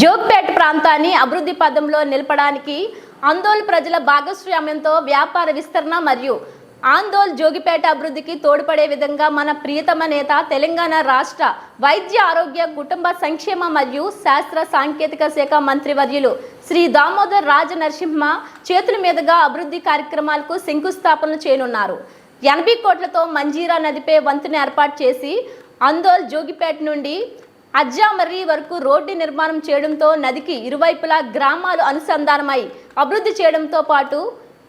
జోగ్పేట్ ప్రాంతాన్ని అభివృద్ధి పదంలో నిలపడానికి ఆందోళన ప్రజల భాగస్వామ్యంతో వ్యాపార విస్తరణ మరియు ఆందోళ్ జోగిపేట అభివృద్ధికి తోడ్పడే విధంగా మన ప్రియతమ నేత తెలంగాణ రాష్ట్ర వైద్య ఆరోగ్య కుటుంబ సంక్షేమ మరియు శాస్త్ర సాంకేతిక శాఖ మంత్రివర్యులు శ్రీ దామోదర్ రాజ నరసింహ చేతుల మీదుగా అభివృద్ధి కార్యక్రమాలకు శంకుస్థాపనలు చేయనున్నారు. ఎనభై కోట్లతో మంజీరా నదిపై వంతెన ఏర్పాటు చేసి ఆందోళ్ జోగిపేట నుండి అజ్జామర్రి వరకు రోడ్డు నిర్మాణం చేయడంతో నదికి ఇరువైపులా గ్రామాలు అనుసంధానమై అభివృద్ధి చేయడంతో పాటు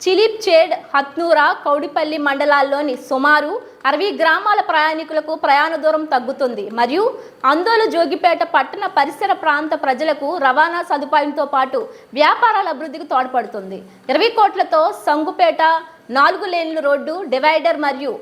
చిలీప్చేడ్ హత్నూరా కౌడిపల్లి మండలాల్లోని సుమారు అరవై గ్రామాల ప్రయాణికులకు ప్రయాణ దూరం తగ్గుతుంది. మరియు అందోలు జోగిపేట పట్టణ పరిసర ప్రాంత ప్రజలకు రవాణా సదుపాయంతో పాటు వ్యాపారాల అభివృద్ధికి తోడ్పడుతుంది. ఇరవై కోట్లతో సంగుపేట నాలుగు లేన్ల రోడ్డు డివైడర్ మరియు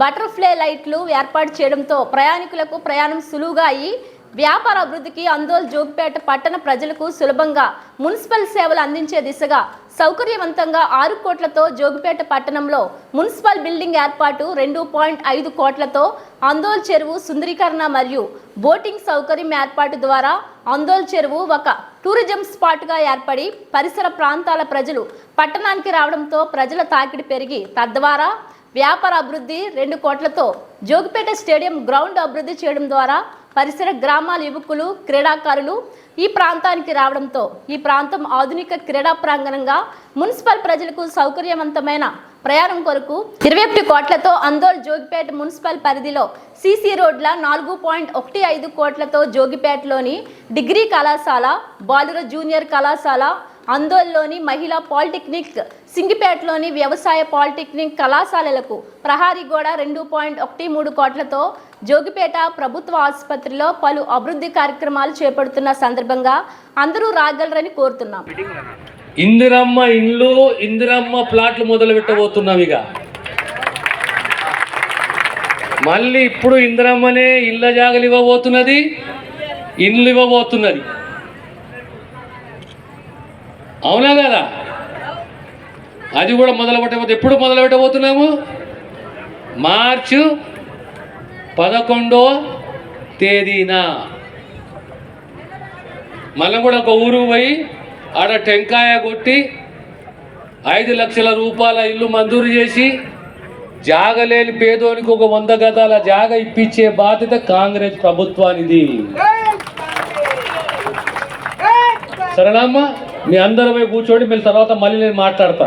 బటర్ఫ్లై లైట్లు ఏర్పాటు చేయడంతో ప్రయాణికులకు ప్రయాణం సులువుగా అయ్యి వ్యాపార అభివృద్ధికి అందోల్ జోగిపేట పట్టణ ప్రజలకు సులభంగా మున్సిపల్ సేవలు అందించే దిశగా సౌకర్యవంతంగా ఆరు కోట్లతో జోగిపేట పట్టణంలో మున్సిపల్ బిల్డింగ్ ఏర్పాటు రెండు పాయింట్ ఐదు కోట్లతో అందోల్ చెరువు సుందరీకరణ మరియు బోటింగ్ సౌకర్యం ఏర్పాటు ద్వారా అందోల్ చెరువు ఒక టూరిజం స్పాట్గా ఏర్పడి పరిసర ప్రాంతాల ప్రజలు పట్టణానికి రావడంతో ప్రజల తాకిడి పెరిగి తద్వారా వ్యాపార అభివృద్ధి రెండు కోట్లతో జోగిపేట స్టేడియం గ్రౌండ్ అభివృద్ధి చేయడం ద్వారా పరిసర గ్రామాల యువకులు క్రీడాకారులు ఈ ప్రాంతానికి రావడంతో ఈ ప్రాంతం ఆధునిక క్రీడా ప్రాంగణంగా మున్సిపల్ ప్రజలకు సౌకర్యవంతమైన ప్రయాణం కొరకు ఇరవై ఒకటి కోట్లతో అందోల్ జోగిపేట మున్సిపల్ పరిధిలో సీసీ రోడ్ల నాలుగు పాయింట్ ఒకటి ఐదు కోట్లతో జోగిపేటలోని డిగ్రీ కళాశాల బాలుర జూనియర్ కళాశాల అందోల్లోని మహిళా పాలిటెక్నిక్ సింగిపేటలోని వ్యవసాయ పాలిటెక్నిక్ కళాశాలలకు ప్రహారీ గోడ రెండు పాయింట్ ఒకటి మూడు కోట్లతో జోగిపేట ప్రభుత్వ ఆసుపత్రిలో పలు అభివృద్ధి కార్యక్రమాలు చేపడుతున్న సందర్భంగా అందరూ రాగలరని కోరుతున్నాం. ఇందిరమ్మ ఇండ్లు ఇందిరమ్మ ప్లాట్లు మొదలు పెట్టబోతున్నాం ఇక మళ్ళీ ఇప్పుడు ఇందిరమ్మనే ఇళ్ళ జాగలు ఇవ్వబోతున్నది ఇండ్లు ఇవ్వబోతున్నది అవునా కదా? అది కూడా మొదలు పెట్టబోతే ఎప్పుడు మొదలు పెట్టబోతున్నాము మార్చు పదకొండో తేదీన. మళ్ళీ కూడా ఒక ఊరు పోయి ఆడ టెంకాయ కొట్టి ఐదు లక్షల రూపాయల ఇల్లు మంజూరు చేసి జాగలేని పేదోనికి ఒక వంద గదాల జాగ ఇప్పించే బాధ్యత కాంగ్రెస్ ప్రభుత్వానిది. సరేనమ్మా మీ అందరూ పోయి కూర్చోండి మీరు తర్వాత మళ్ళీ నేను మాట్లాడతా.